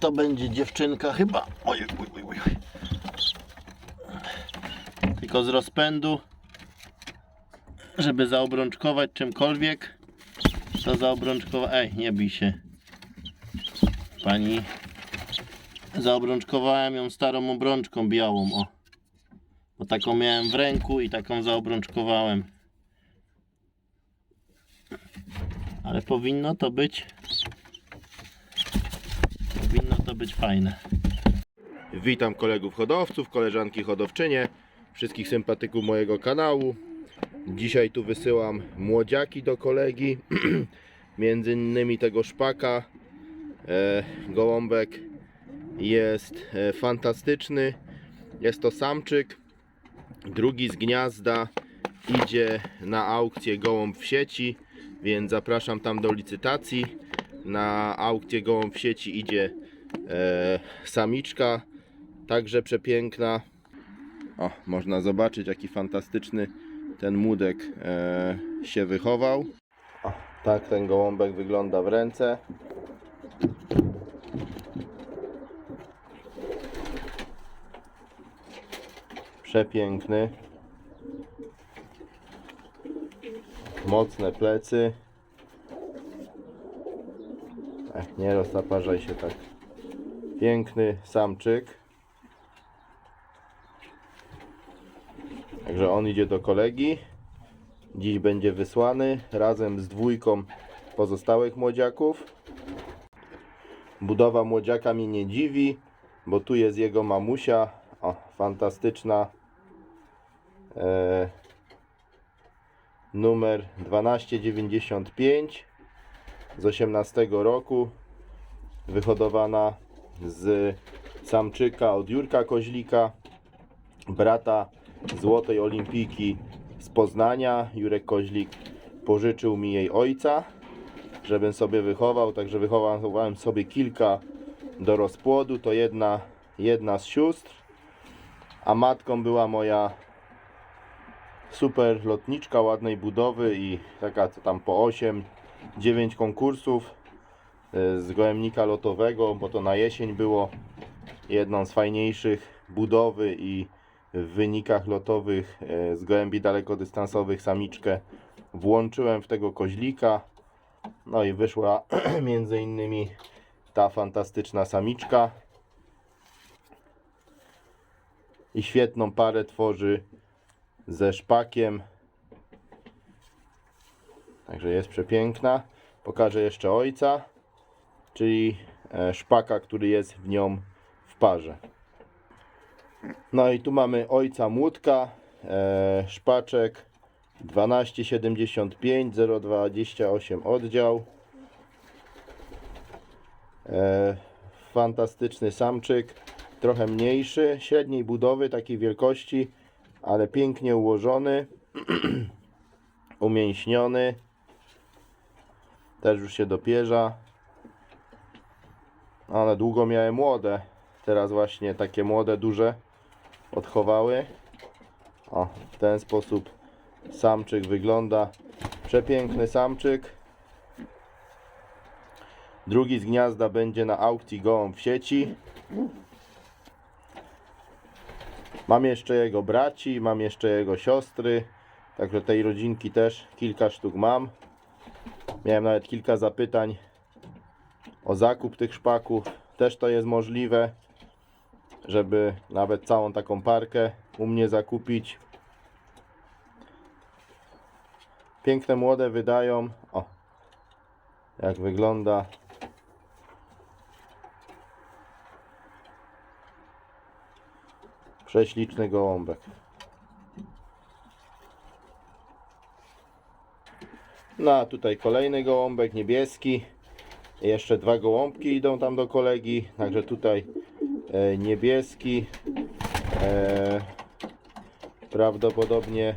to będzie dziewczynka chyba. Oj, oj, oj, oj. Tylko z rozpędu, żeby zaobrączkować czymkolwiek, to zaobrączkowa... Ej, nie bij się. Pani. Zaobrączkowałem ją starą obrączką białą, o. Bo taką miałem w ręku i taką zaobrączkowałem. Ale powinno to być. Powinno to być fajne. Witam kolegów hodowców, koleżanki hodowczynie, wszystkich sympatyków mojego kanału. Dzisiaj tu wysyłam młodziaki do kolegi, między innymi tego szpaka. E, gołąbek jest e, fantastyczny, jest to samczyk. Drugi z gniazda idzie na aukcję gołąb w sieci, więc zapraszam tam do licytacji. Na aukcję gołąb w sieci idzie e, samiczka, także przepiękna. O, można zobaczyć jaki fantastyczny ten młodek e, się wychował. O, tak ten gołąbek wygląda w ręce. Przepiękny. Mocne plecy. Nie roztaparzaj się tak. Piękny samczyk. Także on idzie do kolegi. Dziś będzie wysłany razem z dwójką pozostałych młodziaków. Budowa młodziaka mnie nie dziwi, bo tu jest jego mamusia. O, fantastyczna. E, numer 1295 z 18 roku. Wyhodowana z samczyka od Jurka Koźlika, brata Złotej Olimpijki z Poznania. Jurek Koźlik pożyczył mi jej ojca, żebym sobie wychował, także wychowałem sobie kilka do rozpłodu. To jedna, jedna z sióstr, a matką była moja super lotniczka ładnej budowy i taka co tam po 8, 9 konkursów e, z gołębnika lotowego, bo to na jesień było jedną z fajniejszych budowy i w wynikach lotowych e, z gołębi dalekodystansowych samiczkę włączyłem w tego koźlika. No i wyszła między innymi ta fantastyczna samiczka. I świetną parę tworzy ze szpakiem. Także jest przepiękna. Pokażę jeszcze ojca, czyli e, szpaka, który jest w nią w parze. No i tu mamy ojca młódka, e, szpaczek 1275 028 oddział. E, fantastyczny samczyk, trochę mniejszy, średniej budowy, takiej wielkości, ale pięknie ułożony, umięśniony. Też już się dopierza. Ale długo miałem młode. Teraz właśnie takie młode, duże odchowały. O, w ten sposób samczyk wygląda. Przepiękny samczyk. Drugi z gniazda będzie na aukcji gołąb w sieci. Mam jeszcze jego braci, mam jeszcze jego siostry. Także tej rodzinki też kilka sztuk mam. Miałem nawet kilka zapytań o zakup tych szpaków. Też to jest możliwe, żeby nawet całą taką parkę u mnie zakupić. Piękne młode wydają. O, jak wygląda. Prześliczny gołąbek. No a tutaj kolejny gołąbek niebieski. Jeszcze dwa gołąbki idą tam do kolegi. Także tutaj e, niebieski. E, prawdopodobnie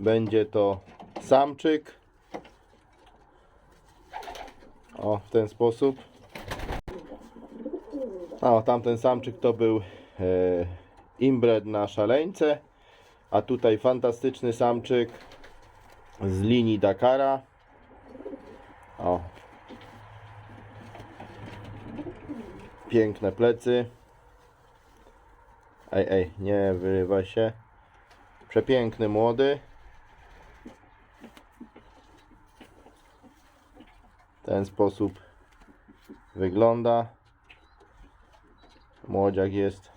będzie to samczyk. O, w ten sposób. O, tamten samczyk to był e, inbred na szaleńce. A tutaj fantastyczny samczyk z linii Dakara. O. Piękne plecy. Ej, ej, nie wyrywa się. Przepiękny młody. W ten sposób wygląda. Młodziak jest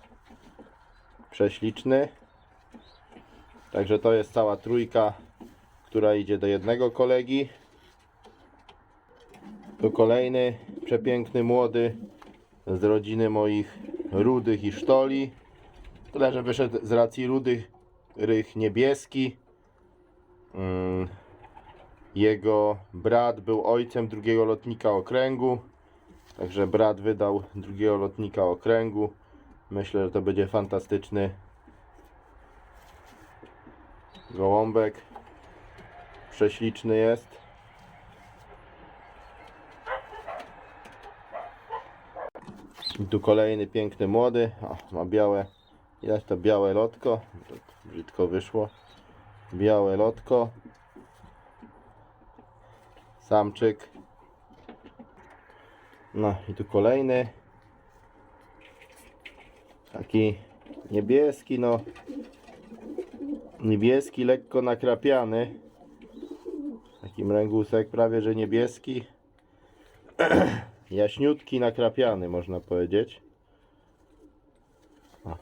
prześliczny. Także to jest cała trójka, która idzie do jednego kolegi. Tu kolejny przepiękny młody z rodziny moich rudych i sztoli. Tyle, że wyszedł z racji rudych rych niebieski. Mm, Jego brat był ojcem drugiego lotnika okręgu. Także brat wydał drugiego lotnika okręgu. Myślę, że to będzie fantastyczny gołąbek. Prześliczny jest. I tu kolejny piękny młody. O, ma białe. Widać to białe lotko. Brzydko wyszło. Białe lotko. Samczyk. No i tu kolejny. Taki niebieski, no. Niebieski, lekko nakrapiany. Taki mręgusek prawie, że niebieski. Jaśniutki, nakrapiany, można powiedzieć. O.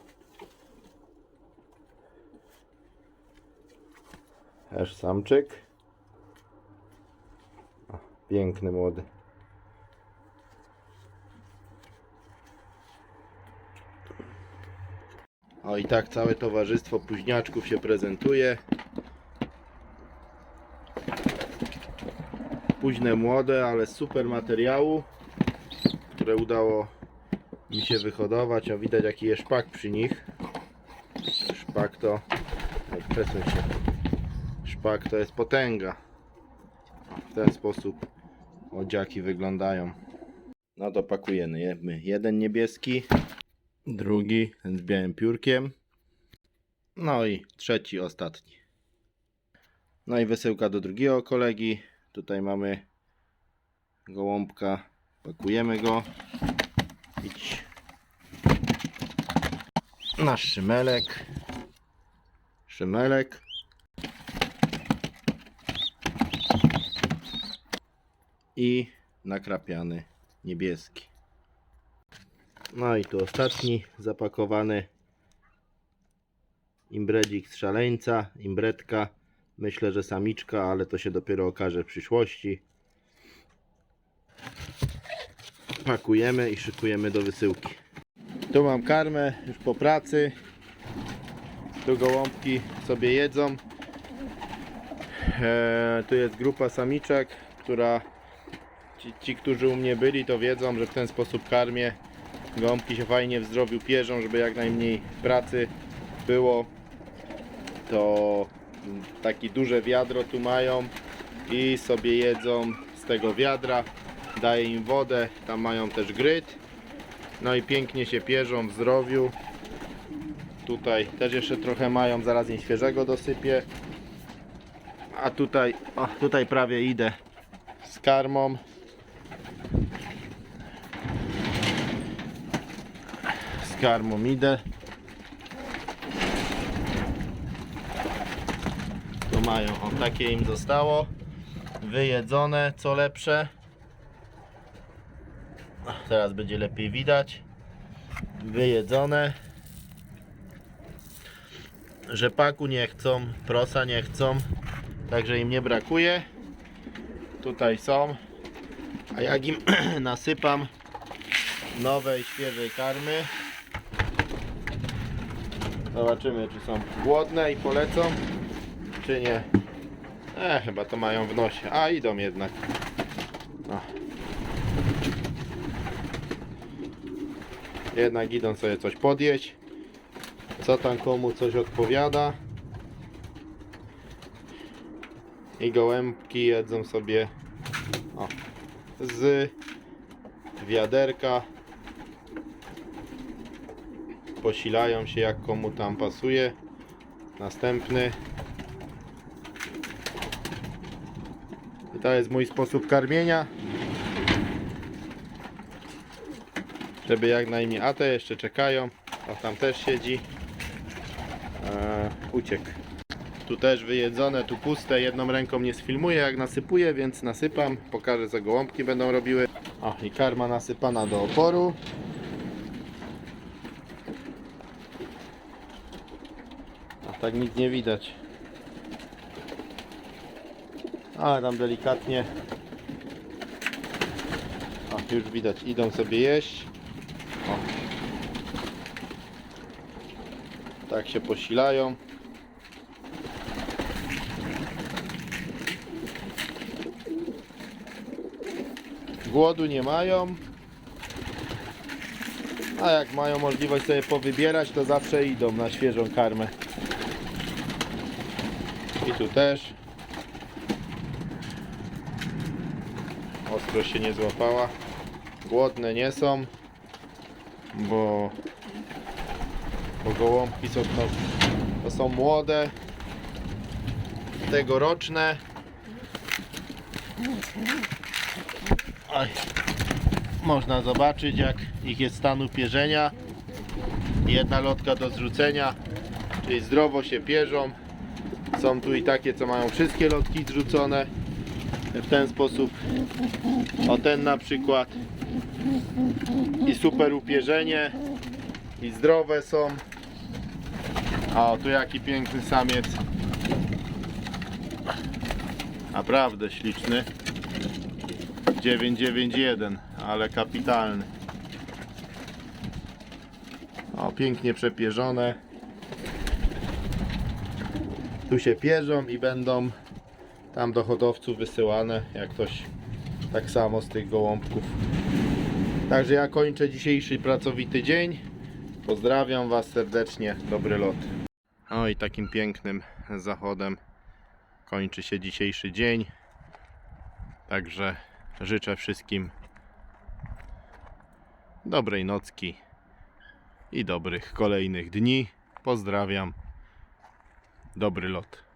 Też samczyk. O, piękny, młody. O i tak całe towarzystwo późniaczków się prezentuje. Późne młode, ale super materiału, które udało mi się wyhodować. A widać jaki jest szpak przy nich. Szpak to... Przesuń się. Szpak to jest potęga. W ten sposób odziaki wyglądają. No to pakujemy. Jemy jeden niebieski, drugi z białym piórkiem. No i trzeci, ostatni. No i wysyłka do drugiego kolegi. Tutaj mamy gołąbka. Pakujemy go. Idź. Nasz szymelek. Szymelek. I nakrapiany niebieski. No i tu ostatni zapakowany imbredzik z szaleńca, imbretka. Myślę, że samiczka, ale to się dopiero okaże w przyszłości. Pakujemy i szykujemy do wysyłki. Tu mam karmę już po pracy. Tu gołąbki sobie jedzą. Eee, tu jest grupa samiczek, która ci, ci, którzy u mnie byli, to wiedzą, że w ten sposób karmię. Gąbki się fajnie w zdrowiu pierzą, żeby jak najmniej pracy było. To takie duże wiadro tu mają i sobie jedzą z tego wiadra. Daję im wodę, tam mają też gryt. No i pięknie się pierzą w zdrowiu. Tutaj też jeszcze trochę mają, zaraz im świeżego dosypię. A tutaj, o, tutaj prawie idę z karmą. Z karmą idę. Mają, o takie im zostało. Wyjedzone, co lepsze. Teraz będzie lepiej widać. Wyjedzone. Rzepaku nie chcą, prosa nie chcą, także im nie brakuje. Tutaj są. A jak im nasypam nowej, świeżej karmy, zobaczymy, czy są głodne i polecą, czy nie. E, chyba to mają w nosie. A, idą jednak. No. Jednak idą sobie coś podjeść. Co tam komu coś odpowiada. I gołębki jedzą sobie o, z wiaderka. Posilają się jak komu tam pasuje. Następny. To jest mój sposób karmienia. żeby jak najmniej, a te jeszcze czekają, a tam też siedzi. Eee, uciekł. Tu też wyjedzone, tu puste, jedną ręką nie sfilmuję jak nasypuję, więc nasypam, pokażę co gołąbki będą robiły. O i karma nasypana do oporu. A tak nic nie widać. Ale tam delikatnie. Już widać, idą sobie jeść. O. Tak się posilają. Głodu nie mają. A jak mają możliwość sobie powybierać, to zawsze idą na świeżą karmę. I tu też. Ostro się nie złapała. Głodne nie są, bo, bo gołąbki są, to, to są młode, tegoroczne. Oj. Można zobaczyć jak ich jest stan upierzenia. Jedna lotka do zrzucenia, czyli zdrowo się pierzą. Są tu i takie, co mają wszystkie lotki zrzucone. W ten sposób. O ten na przykład. I super upierzenie. I zdrowe są. A o tu jaki piękny samiec. Naprawdę śliczny. 991, ale kapitalny. O, pięknie przepierzone. Tu się pierzą i będą tam do hodowców wysyłane, jak ktoś tak samo z tych gołąbków. Także ja kończę dzisiejszy pracowity dzień. Pozdrawiam Was serdecznie. Dobry lot. O i takim pięknym zachodem kończy się dzisiejszy dzień. Także życzę wszystkim dobrej nocki i dobrych kolejnych dni. Pozdrawiam. Dobry lot.